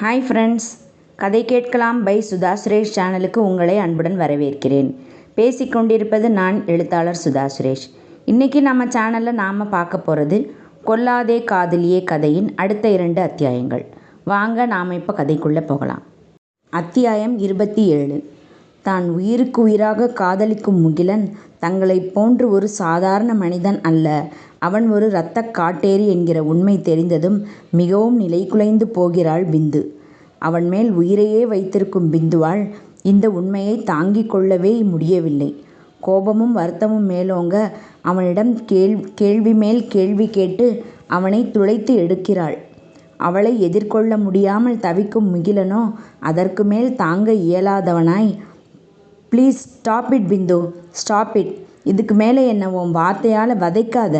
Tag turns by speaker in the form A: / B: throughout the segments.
A: Hi friends கதை கேட்கலாம் by Sudha Suresh சேனலுக்கு உங்களை அன்புடன் வரவேற்கிறேன். பேசிக்கொண்டிருப்பது நான் எழுத்தாளர் சுதா சுரேஷ். இன்றைக்கி நம்ம சேனலில் நாம் பார்க்க போகிறது கொல்லாதே காதலியே கதையின் அடுத்த இரண்டு அத்தியாயங்கள். வாங்க நாம் இப்போ கதைக்குள்ளே போகலாம். அத்தியாயம் இருபத்தி ஏழு. தான் உயிருக்கு உயிராக காதலிக்கும் முகிலன் தங்களைப் போன்று ஒரு சாதாரண மனிதன் அல்ல. அவன் ஒரு இரத்தக் காட்டேரி என்கிற உண்மை தெரிந்ததும் மிகவும் நிலைகுலைந்து போகிறாள் பிந்து. அவன் மேல் உயிரையே வைத்திருக்கும் பிந்துவால் இந்த உண்மையை தாங்கிக் கொள்ளவே முடியவில்லை. கோபமும் வருத்தமும் மேலோங்க அவனிடம் கேள்வி மேல் கேள்வி கேட்டு அவனைத் துளைத்து எடுக்கிறாள். அவளை எதிர்கொள்ள முடியாமல் தவிக்கும் முகிலனோ அதற்கு மேல் தாங்க இயலாதவனாய் please stop it Bindu stop it இதுக்கு மேலே என்ன உன் வார்த்தையால் வதைக்காத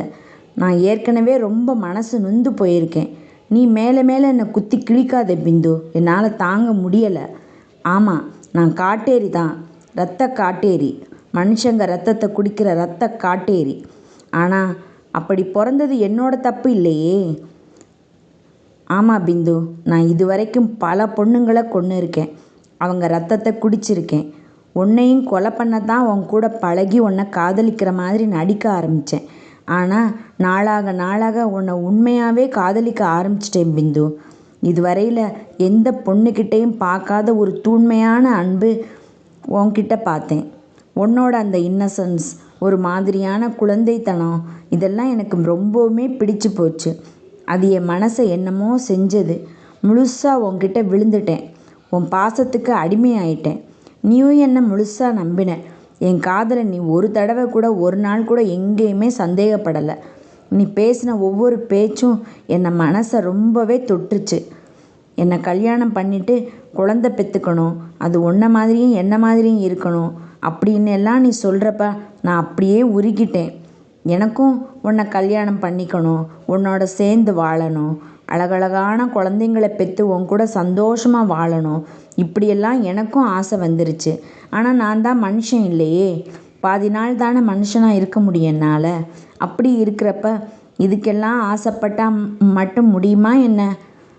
A: நான் ஏற்கனவே ரொம்ப மனசு நொந்து போயிருக்கேன். நீ மேலே மேலே என்னை குத்தி கிழிக்காத பிந்து. என்னால் தாங்க முடியலை. ஆமாம் நான் காட்டேரி தான். ரத்த காட்டேரி. மனுஷங்க ரத்தத்தை குடிக்கிற ரத்த காட்டேரி. ஆனால் அப்படி பிறந்தது என்னோட தப்பு இல்லையே. ஆமாம் பிந்து நான் இது வரைக்கும் பல பொண்ணுங்களை கொண்டு இருக்கேன் அவங்க ரத்தத்தை குடிச்சிருக்கேன். உன்னையும் கொலை பண்ண தான் உன் கூட பழகி உன்னை காதலிக்கிற மாதிரி நடிக்க ஆரம்பித்தேன் ஆனால் நாளாக நாளாக உன்னை உண்மையாகவே காதலிக்க ஆரம்பிச்சிட்டேன் பிந்து. இதுவரையில் எந்த பொண்ணுக்கிட்டேயும் பார்க்காத ஒரு தூண்மையான அன்பு உன்கிட்ட பார்த்தேன். உன்னோட அந்த இன்னசென்ஸ் ஒரு மாதிரியான குழந்தைத்தனம் இதெல்லாம் எனக்கு ரொம்பவுமே பிடிச்சு போச்சு. அது என் மனசை என்னமோ செஞ்சது. முழுசாக உன்கிட்ட விழுந்துட்டேன். உன் பாசத்துக்கு அடிமையாயிட்டேன். நீயும் என்னை முழுசாக நம்பின. என் காதலை நீ ஒரு தடவை கூட ஒரு நாள் கூட எங்கேயுமே சந்தேகப்படலை. நீ பேசின ஒவ்வொரு பேச்சும் என்னை மனசை ரொம்பவே தொட்டுச்சு. என்னை கல்யாணம் பண்ணிவிட்டு குழந்த பெற்றுக்கணும் அது ஒன்றை மாதிரியும் என்ன மாதிரியும் இருக்கணும் அப்படின்னு எல்லாம் நீ சொல்கிறப்ப நான் அப்படியே உருகிட்டேன். எனக்கும் உன்னை கல்யாணம் பண்ணிக்கணும் உன்னோட சேர்ந்து வாழணும். அழகழகான குழந்தைங்கள பெற்று உன் கூட சந்தோஷமாக வாழணும். இப்படியெல்லாம் எனக்கும் ஆசை வந்துருச்சு. ஆனால் நான் தான் மனுஷன் இல்லையே. பாதி நாள் தானே மனுஷனாக இருக்க முடியும் என்னால்? அப்படி இருக்கிறப்ப இதுக்கெல்லாம் ஆசைப்பட்டால் மட்டும் முடியுமா என்ன?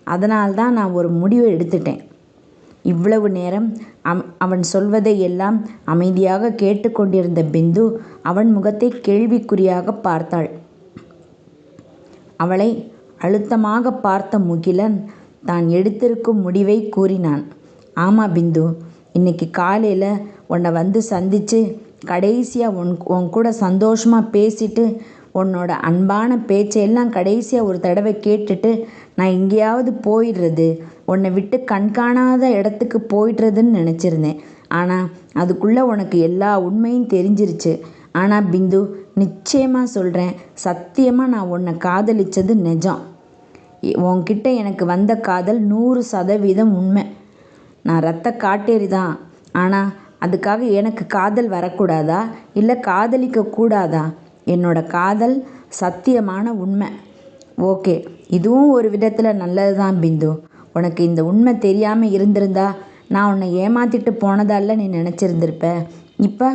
A: அதனால்தான் நான் ஒரு முடிவு எடுத்துட்டேன். இவ்வளவு நேரம் அவன் சொல்வதை எல்லாம் அமைதியாக கேட்டுக்கொண்டிருந்த பிந்து அவன் முகத்தை கேள்விக்குறியாக பார்த்தாள். அவளை அழுத்தமாக பார்த்த முகிலன் தான் எடுத்திருக்கும் முடிவை கூறினான். ஆமாம் பிந்து. இன்னைக்கு காலையில் உன்னை வந்து சந்தித்து கடைசியாக உன் உன் கூட சந்தோஷமாக பேசிட்டு உன்னோட அன்பான பேச்சையெல்லாம் கடைசியாக ஒரு தடவை கேட்டுட்டு நான் எங்கேயாவது போயிடுறது உன்னை விட்டு கண்காணாத இடத்துக்கு போயிடுறதுன்னு நினச்சிருந்தேன். ஆனால் அதுக்குள்ளே உனக்கு எல்லா உண்மையும் தெரிஞ்சிருச்சு. ஆனால் பிந்து நிச்சயமாக சொல்கிறேன் சத்தியமாக நான் உன்னை காதலித்தது நிஜம். உன்கிட்ட எனக்கு வந்த காதல் நூறு சதவீதம் உண்மை. நான் ரத்த காட்டேரி தான் ஆனால் அதுக்காக எனக்கு காதல் வரக்கூடாதா? இல்லை காதலிக்க கூடாதா? என்னோட காதல் சத்தியமான உண்மை. ஓகே இதுவும் ஒரு விதத்தில் நல்லது தான் பிந்து. உனக்கு இந்த உண்மை தெரியாமல் இருந்திருந்தா நான் உன்னை ஏமாற்றிட்டு போனதால நீ நினச்சிருந்திருப்ப. இப்போ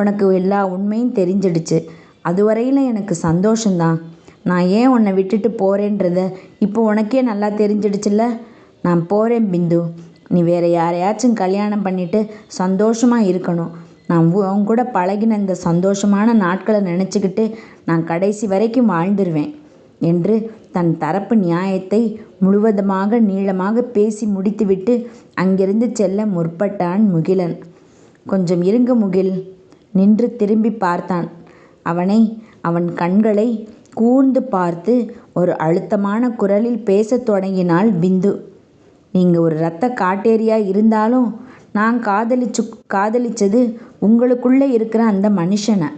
A: உனக்கு எல்லா உண்மையும் தெரிஞ்சிடுச்சு. அதுவரையில் எனக்கு சந்தோஷந்தான் நான் ஏன் உன்னை விட்டுட்டு போகிறேன்றத இப்போ உனக்கே நல்லா தெரிஞ்சிடுச்சுல்ல? நான் போகிறேன் பிந்து. நீ வேறு யாரையாச்சும் கல்யாணம் பண்ணிவிட்டு சந்தோஷமாக இருக்கணும். நான் உன் கூட பழகின இந்த சந்தோஷமான நாட்களை நினச்சிக்கிட்டு நான் கடைசி வரைக்கும் வாழ்ந்துருவேன் என்று தன் தரப்பு நியாயத்தை முழுவதுமாக நீளமாக பேசி முடித்துவிட்டு அங்கிருந்து செல்ல முற்பட்டான் முகிலன். கொஞ்சம் இருங்க முகில் நின்று திரும்பி பார்த்தான். அவனை அவன் கண்களை கூர்ந்து பார்த்து ஒரு அழுத்தமான குரலில் பேசத் தொடங்கினாள் பிந்து. நீங்கள் ஒரு இரத்த காட்டேரியாக இருந்தாலும் நான் காதலிச்சு காதலிச்சது உங்களுக்குள்ளே இருக்கிற அந்த மனுஷனை.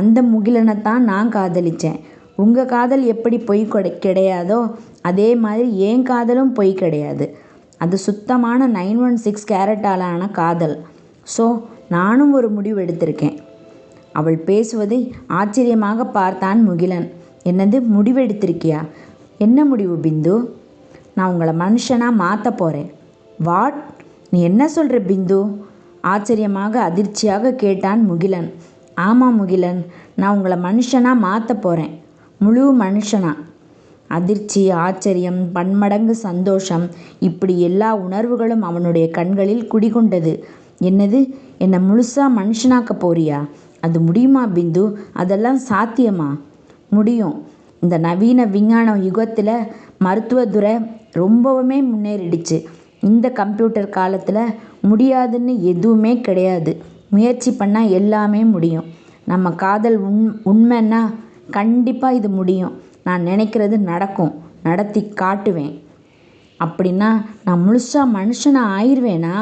A: அந்த முகிலனை தான் நான் காதலித்தேன் உங்கள் காதல் எப்படி பொய் கொடை கிடையாதோ அதே மாதிரி என் காதலும் பொய் கிடையாது. அது சுத்தமான நைன் ஒன் சிக்ஸ் கேரட்டாலான காதல். ஸோ நானும் ஒரு முடிவு எடுத்திருக்கேன். அவள் பேசுவதை ஆச்சரியமாக பார்த்தான் முகிலன். என்னது முடிவெடுத்திருக்கியா? என்ன முடிவு பிந்து? நான் உங்களை மனுஷனாக மாற்ற போகிறேன் வாட் நீ என்ன சொல்கிற பிந்து? ஆச்சரியமாக அதிர்ச்சியாக கேட்டான் முகிலன். ஆமாம் முகிலன் நான் உங்களை மனுஷனாக மாற்ற போகிறேன் முழு மனுஷனா. அதிர்ச்சி ஆச்சரியம் பன்மடங்கு சந்தோஷம் இப்படி எல்லா உணர்வுகளும் அவனுடைய கண்களில் குடிகொண்டது. என்னது? என்னை முழுசாக மனுஷனாக்க போறியா? அது முடியுமா பிந்து? அதெல்லாம் சாத்தியமா? முடியும். இந்த நவீன விஞ்ஞான யுகத்தில் மருத்துவத்துறை ரொம்பவுமே முன்னேறிடுச்சு. இந்த கம்ப்யூட்டர் காலத்தில் முடியாதுன்னு எதுவுமே கிடையாது. முயற்சி பண்ணால் எல்லாமே முடியும். நம்ம காதல் உண் உண்மைன்னா கண்டிப்பாக இது முடியும். நான் நினைக்கிறது நடக்கும். நடத்தி காட்டுவேன். அப்படின்னா நான் முழுசாக மனுஷனாக ஆயிடுவேனா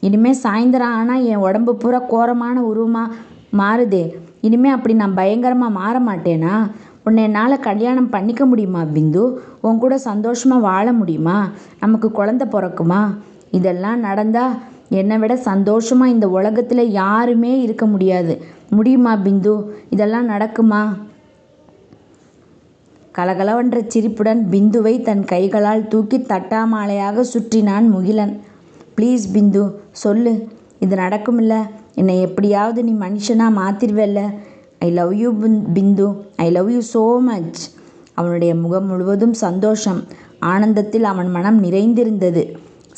A: இனிமேல் சாயந்தரம் ஆனால் என் உடம்பு பூரா கோரமான உருவமாக மாறுதே. இனிமேல் அப்படி நான் பயங்கரமாக மாற மாட்டேனா? உன்னை என்னால் கல்யாணம் பண்ணிக்க முடியுமா பிந்து? உன் கூட சந்தோஷமாக வாழ முடியுமா? நமக்கு குழந்த பிறக்குமா? இதெல்லாம் நடந்தால் என்னை விட சந்தோஷமாக இந்த உலகத்தில் யாருமே இருக்க முடியாது. முடியுமா பிந்து? இதெல்லாம் நடக்குமா? கலகலவென்ற சிரிப்புடன் பிந்துவை தன் கைகளால் தூக்கி தட்டாமாலையாக சுற்றினான் முகிலன். ப்ளீஸ் பிந்து சொல்லு. இது நடக்குமில்ல. என்னை எப்படியாவது நீ மனுஷனாக மாற்றிடுவல்ல I love you Bindu I love you so much அவனுடைய முகம் முழுவதும் சந்தோஷம். ஆனந்தத்தில் அவன் மனம் நிறைந்திருந்தது.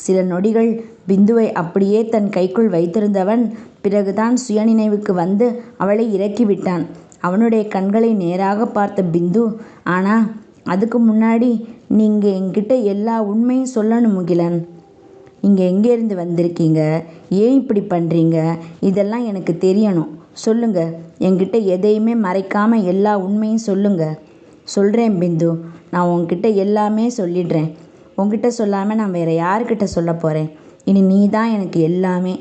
A: சில நொடிகள் பிந்துவை அப்படியே தன் கைக்குள் வைத்திருந்தவன் பிறகுதான் சுயநினைவுக்கு வந்து அவளை இறக்கிவிட்டான். அவனுடைய கண்களை நேராக பார்த்த பிந்து ஆனா அதுக்கு முன்னாடி நீங்கள் என்கிட்ட எல்லா உண்மையும் சொல்லணும் முகிலன். நீங்கள் எங்கேருந்து வந்திருக்கீங்க? ஏன் இப்படி பண்ணுறீங்க இதெல்லாம் எனக்கு தெரியணும். சொல்லுங்க. என்கிட்ட எதையுமே மறைக்காம எல்லா உண்மையும் சொல்லுங்க. சொல்கிறேன் பிந்து. நான் உன்கிட்ட எல்லாமே சொல்லிடுறேன். உன்கிட்ட சொல்லாமல் நான் வேறு யாருக்கிட்ட சொல்ல போகிறேன் இனி நீ தான் எனக்கு எல்லாமே.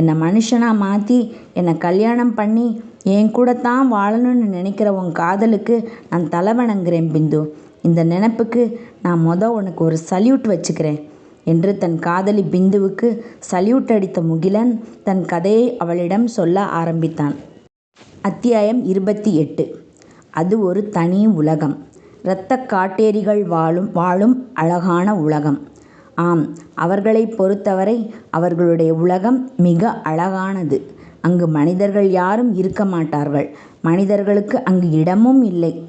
A: என்னை மனுஷனாக மாற்றி என்னை கல்யாணம் பண்ணி என் கூட தான் வாழணும்னு நினைக்கிற உன் காதலுக்கு நான் தலை வணங்குறேன் பிந்து. இந்த நினப்புக்கு நான் மொதல் உனக்கு ஒரு சல்யூட் வச்சுக்கிறேன். என்று தன் காதலி பிந்துவுக்கு சல்யூட் அடித்த முகிலன் தன் கதையை அவளிடம் சொல்ல ஆரம்பித்தான். அத்தியாயம் இருபத்தி எட்டு. அது ஒரு தனி உலகம். இரத்தக் காட்டேரிகள் வாழும் வாழும் அழகான உலகம். ஆம் அவர்களைப் பொறுத்தவரை அவர்களுடைய உலகம் மிக அழகானது. அங்கு மனிதர்கள் யாரும் இருக்க மாட்டார்கள். மனிதர்களுக்கு அங்கு இடமும் இல்லை.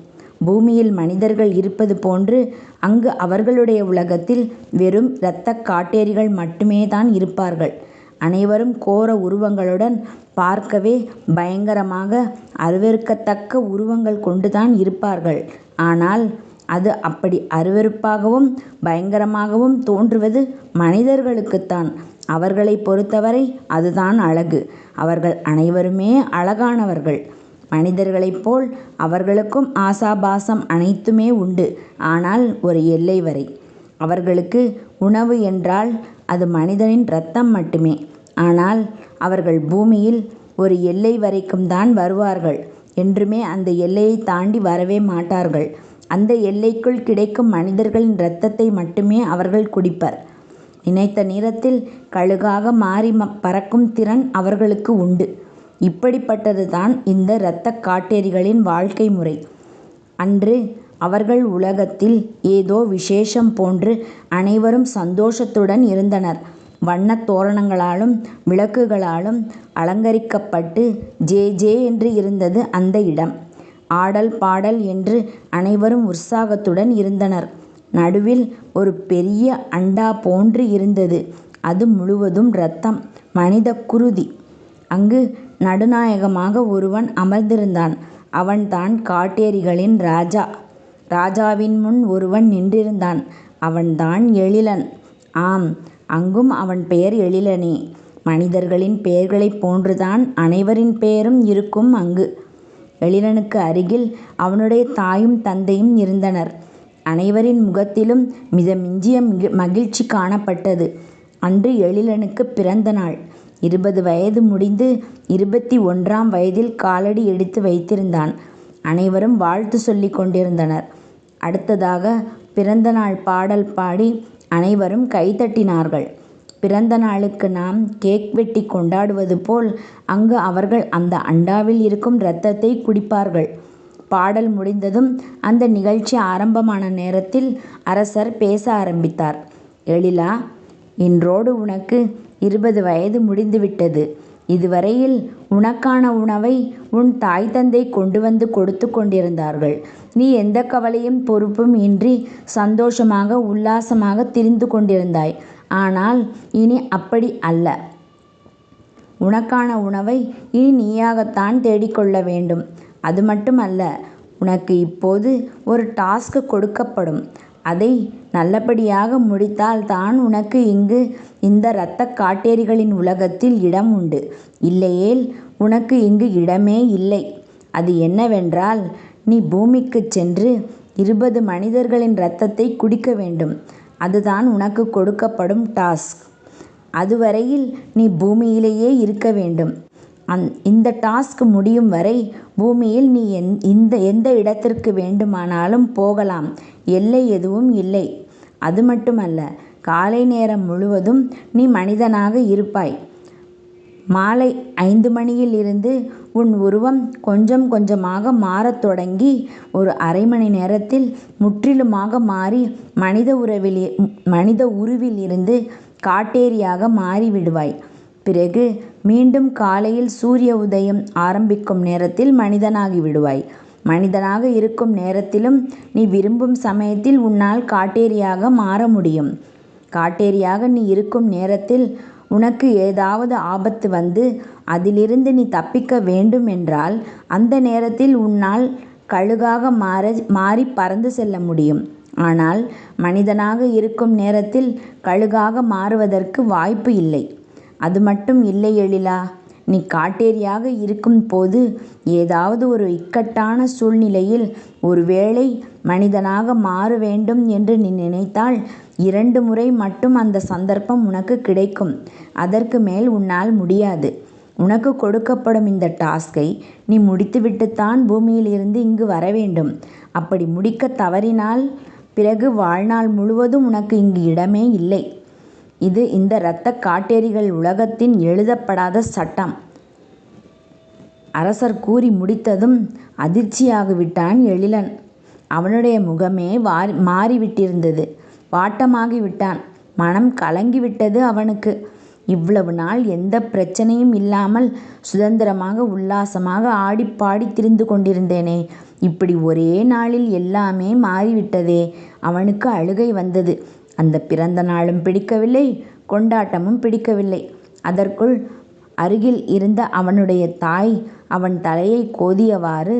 A: பூமியில் மனிதர்கள் இருப்பது போன்று அங்கு அவர்களுடைய உலகத்தில் வெறும் இரத்தக் காட்டேரிகள் மட்டுமே தான் இருப்பார்கள். அனைவரும் கோர உருவங்களுடன் பார்க்கவே பயங்கரமாக அருவருக்கத்தக்க உருவங்கள் கொண்டுதான் இருப்பார்கள். ஆனால் அது அப்படி அருவருப்பாகவும் பயங்கரமாகவும் தோன்றுவது மனிதர்களுக்குத்தான். அவர்களை பொறுத்தவரை அதுதான் அழகு. அவர்கள் அனைவருமே அழகானவர்கள். மனிதர்களைப் போல் அவர்களுக்கும் ஆசாபாசம் அனைத்துமே உண்டு. ஆனால் ஒரு எல்லை வரை. அவர்களுக்கு உணவு என்றால் அது மனிதனின் இரத்தம் மட்டுமே. ஆனால் அவர்கள் பூமியில் ஒரு எல்லை வரைக்கும் தான் வருவார்கள். என்றுமே அந்த எல்லையை தாண்டி வரவே மாட்டார்கள். அந்த எல்லைக்குள் கிடைக்கும் மனிதர்களின் இரத்தத்தை மட்டுமே அவர்கள் குடிப்பர். நினைத்த நேரத்தில் கழுகாக மாறி பறக்கும் திறன் அவர்களுக்கு உண்டு. இப்படிப்பட்டது தான் இந்த இரத்தக் காட்டேரிகளின் வாழ்க்கை முறை. அன்று அவர்கள் உலகத்தில் ஏதோ விசேஷம் போன்று அனைவரும் சந்தோஷத்துடன் இருந்தனர். வண்ணத் தோரணங்களாலும் விளக்குகளாலும் அலங்கரிக்கப்பட்டு ஜே ஜே என்று இருந்தது அந்த இடம். ஆடல் பாடல் என்று அனைவரும் உற்சாகத்துடன் இருந்தனர். நடுவில் ஒரு பெரிய அண்டா போன்று இருந்தது. அது முழுவதும் இரத்தம் மனித குருதி. அங்கு நடுநாயகமாக ஒருவன் அமர்ந்திருந்தான். அவன்தான் காட்டேரிகளின் ராஜா. ராஜாவின் முன் ஒருவன் நின்றிருந்தான். அவன்தான் எழிலன். ஆம் அங்கும் அவன் பெயர் எழிலனே. மனிதர்களின் பெயர்களைப் போன்றுதான் அனைவரின் பெயரும் இருக்கும் அங்கு. எழிலனுக்கு அருகில் அவனுடைய தாயும் தந்தையும் இருந்தனர். அனைவரின் முகத்திலும் மிதமிஞ்சிய மகிழ்ச்சி காணப்பட்டது. அன்று எழிலனுக்கு பிறந்த நாள். இருபது வயது முடிந்து இருபத்தி ஒன்றாம் வயதில் காலடி எடுத்து வைத்திருந்தான். அனைவரும் வாழ்த்து சொல்லி கொண்டிருந்தனர். அடுத்ததாக பிறந்தநாள் பாடல் பாடி அனைவரும் கைதட்டினார்கள். பிறந்த நாளுக்கு நாம் கேக் வெட்டி கொண்டாடுவது போல் அங்கு அவர்கள் அந்த அண்டாவில் இருக்கும் இரத்தத்தை குடிப்பார்கள். பாடல் முடிந்ததும் அந்த நிகழ்ச்சி ஆரம்பமான நேரத்தில் அரசர் பேச ஆரம்பித்தார். எழிலா இன்றோடு உனக்கு இருபது வயது முடிந்துவிட்டது. இதுவரையில் உனக்கான உணவை உன் தாய் தந்தை கொண்டு வந்து கொடுத்து கொண்டிருந்தார்கள். நீ எந்த கவலையும் பொறுப்பும் இன்றி சந்தோஷமாக உல்லாசமாக திரிந்து கொண்டிருந்தாய். ஆனால் இனி அப்படி அல்ல. உனக்கான உணவை இனி நீயாகத்தான் தேடிக்கொள்ள வேண்டும். அது மட்டுமல்ல உனக்கு இப்போது ஒரு டாஸ்க் கொடுக்கப்படும். அதை நல்லபடியாக முடித்தால் தான் உனக்கு இங்கு இந்த இரத்தக் காட்டேரிகளின் உலகத்தில் இடம் உண்டு. இல்லையேல் உனக்கு இங்கு இடமே இல்லை. அது என்னவென்றால் நீ பூமிக்குச் சென்று இருபது மனிதர்களின் இரத்தத்தை குடிக்க வேண்டும். அதுதான் உனக்கு கொடுக்கப்படும் டாஸ்க். அதுவரையில் நீ பூமியிலேயே இருக்க வேண்டும். அந் இந்த டாஸ்க் முடியும் வரை பூமியில் நீ எந் இந்த எந்த இடத்திற்கு வேண்டுமானாலும் போகலாம். எல்லை எதுவும் இல்லை. அது மட்டுமல்ல காலை நேரம் முழுவதும் நீ மனிதனாக இருப்பாய். மாலை ஐந்து மணியில் இருந்து உன் உருவம் கொஞ்சம் கொஞ்சமாக மாறத் தொடங்கி ஒரு அரை மணி நேரத்தில் முற்றிலுமாக மாறி மனித உறவில் மனித உருவில் இருந்து காட்டேரியாக மாறிவிடுவாய். பிறகு மீண்டும் காலையில் சூரிய உதயம் ஆரம்பிக்கும் நேரத்தில் மனிதனாகி விடுவாய். மனிதனாக இருக்கும் நேரத்திலும் நீ விரும்பும் சமயத்தில் உன்னால் காட்டேரியாக மாற முடியும். காட்டேரியாக நீ இருக்கும் நேரத்தில் உனக்கு ஏதாவது ஆபத்து வந்து அதிலிருந்து நீ தப்பிக்க வேண்டும் என்றால் அந்த நேரத்தில் உன்னால் கழுகாக மாற மாறி பறந்து செல்ல முடியும். ஆனால் மனிதனாக இருக்கும் நேரத்தில் கழுகாக மாறுவதற்கு வாய்ப்பு இல்லை. அது மட்டும் இல்லை எழிலா. நீ காட்டேரியாக இருக்கும் போது ஏதாவது ஒரு இக்கட்டான சூழ்நிலையில் ஒருவேளை மனிதனாக மாற வேண்டும் என்று நீ நினைத்தால் இரண்டு முறை மட்டும் அந்த சந்தர்ப்பம் உனக்கு கிடைக்கும். அதற்கு மேல் உன்னால் முடியாது. உனக்கு கொடுக்கப்படும் இந்த டாஸ்கை நீ முடித்துவிட்டுத்தான் பூமியில் இருந்து இங்கு வர வேண்டும். அப்படி முடிக்க தவறினால் பிறகு வாழ்நாள் முழுவதும் உனக்கு இங்கு இடமே இல்லை. இது இந்த இரத்த காட்டேரிகள் உலகத்தின் எழுதப்படாத சட்டம். அரசர் கூறி முடித்ததும் அதிர்ச்சியாகிவிட்டான் எழிலன். அவனுடைய முகமே வாரி மாறிவிட்டிருந்தது. வாட்டமாகிவிட்டான். மனம் கலங்கிவிட்டது அவனுக்கு. இவ்வளவு நாள் எந்த பிரச்சனையும் இல்லாமல் சுதந்திரமாக உல்லாசமாக ஆடிப்பாடி திரிந்து கொண்டிருந்தேனே. இப்படி ஒரே நாளில் எல்லாமே மாறிவிட்டதே. அவனுக்கு அழுகை வந்தது. அந்த பிறந்த நாளும் பிடிக்கவில்லை கொண்டாட்டமும் பிடிக்கவில்லை. அதற்குள் அருகில் இருந்த அவனுடைய தாய் அவன் தலையை கோதியவாறு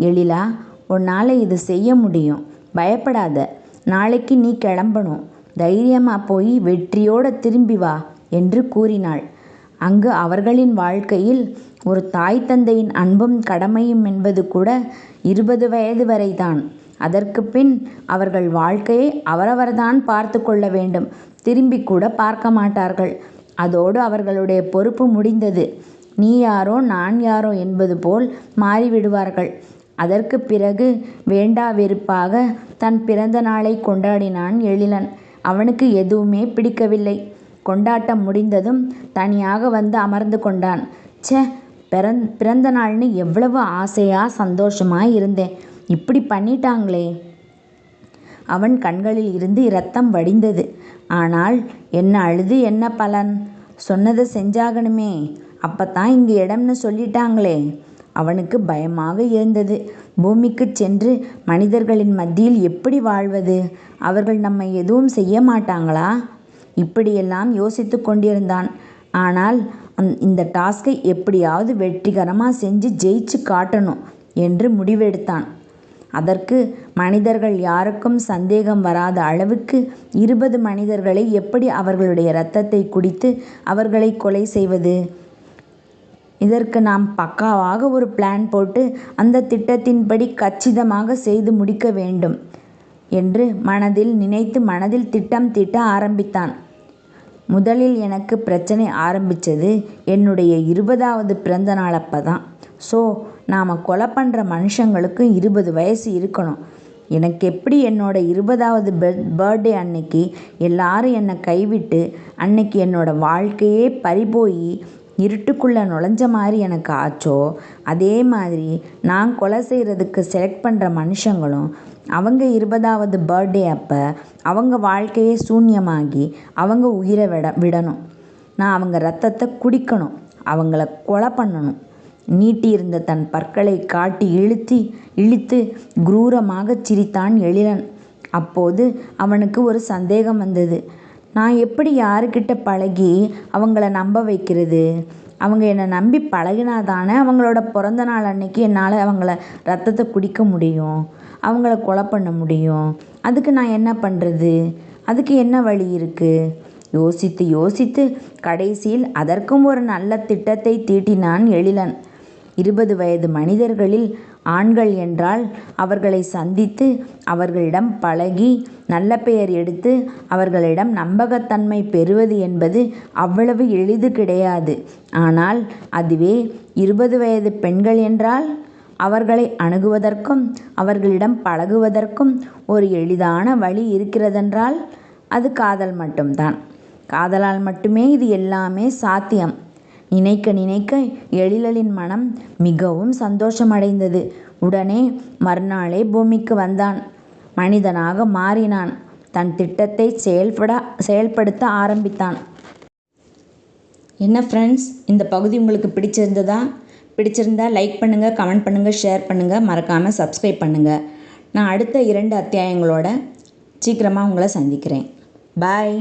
A: எழிலா உன்னால் இது செய்ய முடியும். பயப்படாத. நாளைக்கு நீ கிளம்பணும். தைரியமாக போய் வெற்றியோட திரும்பி வா என்று கூறினாள். அங்கு அவர்களின் வாழ்க்கையில் ஒரு தாய் தந்தையின் அன்பும் கடமையும் என்பது கூட இருபது வயது வரைதான். அதற்கு பின் அவர்கள் வாழ்க்கையை அவரவர்தான் பார்த்து கொள்ள வேண்டும். திரும்பி கூட பார்க்க மாட்டார்கள். அதோடு அவர்களுடைய பொறுப்பு முடிந்தது. நீ யாரோ நான் யாரோ என்பது போல் மாறிவிடுவார்கள். அதற்கு பிறகு வேண்டா வெறுப்பாக தன் பிறந்த நாளை கொண்டாடினான் எழிலன். அவனுக்கு எதுவுமே பிடிக்கவில்லை. கொண்டாட்டம் முடிந்ததும் தனியாக வந்து அமர்ந்து கொண்டான். ச்சே பிறந் பிறந்த நாள்னு எவ்வளவு ஆசையா சந்தோஷமாக இருந்தேன். இப்படி பண்ணிட்டாங்களே. அவன் கண்களில் இருந்து இரத்தம் வடிந்தது. ஆனால் என்ன அழுது என்ன பலன்? சொன்னதை செஞ்சாகணுமே. அப்பத்தான் இங்கு இடம்னு சொல்லிட்டாங்களே. அவனுக்கு பயமாக இருந்தது. பூமிக்கு சென்று மனிதர்களின் மத்தியில் எப்படி வாழ்வது? அவர்கள் நம்மை எதுவும் செய்ய மாட்டாங்களா? இப்படியெல்லாம் யோசித்து கொண்டிருந்தான். ஆனால் இந்த டாஸ்கை எப்படியாவது வெற்றிகரமாக செஞ்சு ஜெயிச்சு காட்டணும் என்று முடிவெடுத்தான். அதற்கு மனிதர்கள் யாருக்கும் சந்தேகம் வராத அளவுக்கு இருபது மனிதர்களை எப்படி அவர்களுடைய இரத்தத்தை குடித்து அவர்களை கொலை செய்வது? இதற்கு நாம் பக்காவாக ஒரு பிளான் போட்டு அந்த திட்டத்தின்படி கச்சிதமாக செய்து முடிக்க வேண்டும் என்று மனதில் நினைத்து மனதில் திட்டம் தீட்ட ஆரம்பித்தான். முதலில் எனக்கு பிரச்சனை ஆரம்பித்தது என்னுடைய இருபதாவது பிறந்த நாள் அப்போ தான் ஸோ நாம் கொலை பண்ணுற மனுஷங்களுக்கு இருபது வயசு இருக்கணும். எனக்கு எப்படி என்னோட இருபதாவது பெர் பர்த்டே அன்னைக்கு எல்லாரும் என்னை கைவிட்டு அன்னைக்கு என்னோடய வாழ்க்கையே பறிபோய் இருட்டுக்குள்ளே நுழைஞ்ச மாதிரி எனக்கு ஆச்சோ? அதே மாதிரி நான் கொலை செய்கிறதுக்கு செலக்ட் பண்ணுற மனுஷங்களும் அவங்க இருபதாவது பர்த்டே அப்போ அவங்க வாழ்க்கையே சூன்யமாகி அவங்க உயிரை விட விடணும். நான் அவங்க ரத்தத்தை குடிக்கணும். அவங்கள கொலை பண்ணணும். நீட்டியிருந்த தன் பற்களை காட்டி இழுத்து இழுத்து குரூரமாகச் சிரித்தான் எழிலன். அப்போது அவனுக்கு ஒரு சந்தேகம் வந்தது. நான் எப்படி யாருக்கிட்ட பழகி அவங்கள நம்ப வைக்கிறது? அவங்க என்னை நம்பி பழகினாதானே அவங்களோட பிறந்த நாள் அன்னைக்கு என்னால் அவங்கள ரத்தத்தை குடிக்க முடியும்? அவங்கள கொலை பண்ண முடியும்? அதுக்கு நான் என்ன பண்ணுறது அதுக்கு என்ன வழி இருக்குது யோசித்து யோசித்து கடைசியில் அதற்கும் ஒரு நல்ல திட்டத்தை தீட்டினான் எழிலன். இருபது வயது மனிதர்களில் ஆண்கள் என்றால் அவர்களை சந்தித்து அவர்களிடம் பழகி நல்ல பெயர் எடுத்து அவர்களிடம் நம்பகத்தன்மை பெறுவது என்பது அவ்வளவு எளிது கிடையாது. ஆனால் அதுவே இருபது வயது பெண்கள் என்றால் அவர்களை அணுகுவதற்கும் அவர்களிடம் பழகுவதற்கும் ஒரு எளிதான வழி இருக்கிறதென்றால் அது காதல் மட்டும்தான். காதலால் மட்டுமே இது எல்லாமே சாத்தியம். நினைக்க நினைக்க எழிலலின் மனம் மிகவும் சந்தோஷமடைந்தது. உடனே மறுநாளே பூமிக்கு வந்தான். மனிதனாக மாறினான். தன் திட்டத்தை செயல்பட செயல்படுத்த ஆரம்பித்தான். என்ன ஃப்ரெண்ட்ஸ் இந்த பகுதி உங்களுக்கு பிடிச்சிருந்ததா? பிடிச்சிருந்தா லைக் பண்ணுங்கள் கமெண்ட் பண்ணுங்கள் ஷேர் பண்ணுங்கள் மறக்காமல் சப்ஸ்கிரைப் பண்ணுங்கள் நான் அடுத்த இரண்டு அத்தியாயங்களோட சீக்கிரமாக உங்களை சந்திக்கிறேன். பாய்